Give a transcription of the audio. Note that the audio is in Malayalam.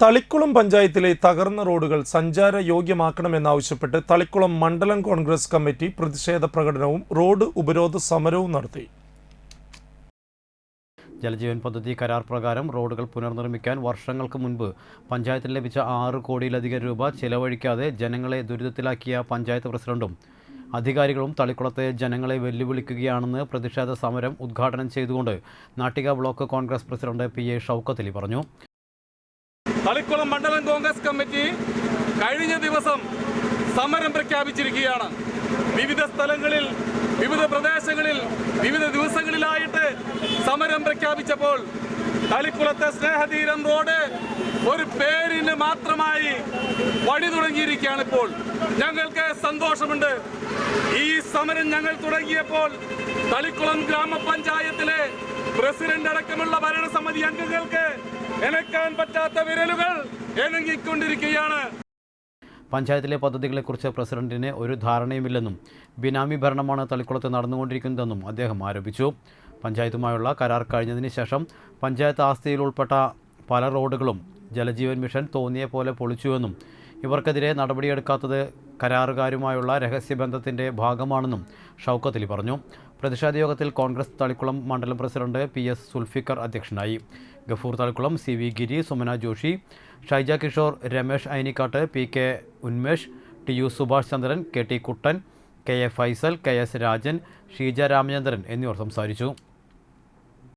തളിക്കുളം പഞ്ചായത്തിലെ തകർന്ന റോഡുകൾ സഞ്ചാര യോഗ്യമാക്കണമെന്നാവശ്യപ്പെട്ട് തളിക്കുളം മണ്ഡലം കോൺഗ്രസ് കമ്മിറ്റി പ്രതിഷേധ പ്രകടനവും റോഡ് ഉപരോധ സമരവും നടത്തി. ജലജീവൻ പദ്ധതി കരാർ പ്രകാരം റോഡുകൾ പുനർനിർമ്മിക്കാൻ വർഷങ്ങൾക്ക് മുൻപ് പഞ്ചായത്തിന് ലഭിച്ച ആറ് കോടിയിലധികം രൂപ ചെലവഴിക്കാതെ ജനങ്ങളെ ദുരിതത്തിലാക്കിയ പഞ്ചായത്ത് പ്രസിഡന്റും അധികാരികളും തളിക്കുളത്തെ ജനങ്ങളെ വെല്ലുവിളിക്കുകയാണെന്ന് പ്രതിഷേധ സമരം ഉദ്ഘാടനം ചെയ്തുകൊണ്ട് Nattika block Congress president P A Shoukathali പറഞ്ഞു. തളിക്കുളം മണ്ഡലം കോൺഗ്രസ് കമ്മിറ്റി കഴിഞ്ഞ ദിവസം സമരം പ്രഖ്യാപിച്ചിരിക്കുകയാണ്. വിവിധ സ്ഥലങ്ങളിൽ വിവിധ പ്രദേശങ്ങളിൽ വിവിധ ദിവസങ്ങളിലായിട്ട് സമരം പ്രഖ്യാപിച്ചപ്പോൾ തളിക്കുളത്തെ സ്നേഹതീരം റോഡ് ഒരു പേരിന് മാത്രമായി വഴി തുടങ്ങിയിരിക്കുകയാണ് ഇപ്പോൾ. ഞങ്ങൾക്ക് സന്തോഷമുണ്ട്. ഈ സമരം ഞങ്ങൾ തുടങ്ങിയപ്പോൾ തളിക്കുളം ഗ്രാമപഞ്ചായത്തിലെ പ്രസിഡന്റ് അടക്കമുള്ള ഭരണസമിതി അംഗങ്ങൾക്ക് എനക്കാൻ പറ്റാത്ത വിരലുകൾ എണങ്ങിക്കൊണ്ടിരിക്കുകയാണ്. പഞ്ചായത്തിലെ പദ്ധതികളെക്കുറിച്ച് പ്രസിഡന്റിന് ഒരു ധാരണയുമില്ലെന്നും ബിനാമി ഭരണമാണ് തളിക്കുളത്ത് നടന്നുകൊണ്ടിരിക്കുന്നതെന്നും അദ്ദേഹം ആരോപിച്ചു. പഞ്ചായത്തുമായുള്ള കരാർ കഴിഞ്ഞതിന് ശേഷം പഞ്ചായത്ത് ആസ്തിയിൽ ഉൾപ്പെട്ട പല റോഡുകളും ജലജീവൻ മിഷൻ തോന്നിയ പോലെ പൊളിച്ചുവെന്നും ഇവർക്കെതിരെ നടപടിയെടുക്കാത്തത് കരാറുകാരുമായുള്ള രഹസ്യബന്ധത്തിന്റെ ഭാഗമാണെന്നും ഷൗക്കത്തിൽ പറഞ്ഞു. പ്രതിഷേധ യോഗത്തിൽ കോൺഗ്രസ് തളിക്കുളം മണ്ഡലം പ്രസിഡന്റ് പി എസ് സുൽഫിക്കർ അധ്യക്ഷനായി. Gafoor Thalikkulam C V Giri Sumana Joshi Shaija Kishore Ramesh Ainikkad P K Unmesh T U Subhash Chandran K T Kuttan K A Faisal K S Rajan Sheeja Ramachandran എന്നിവർ സംസാരിച്ചു.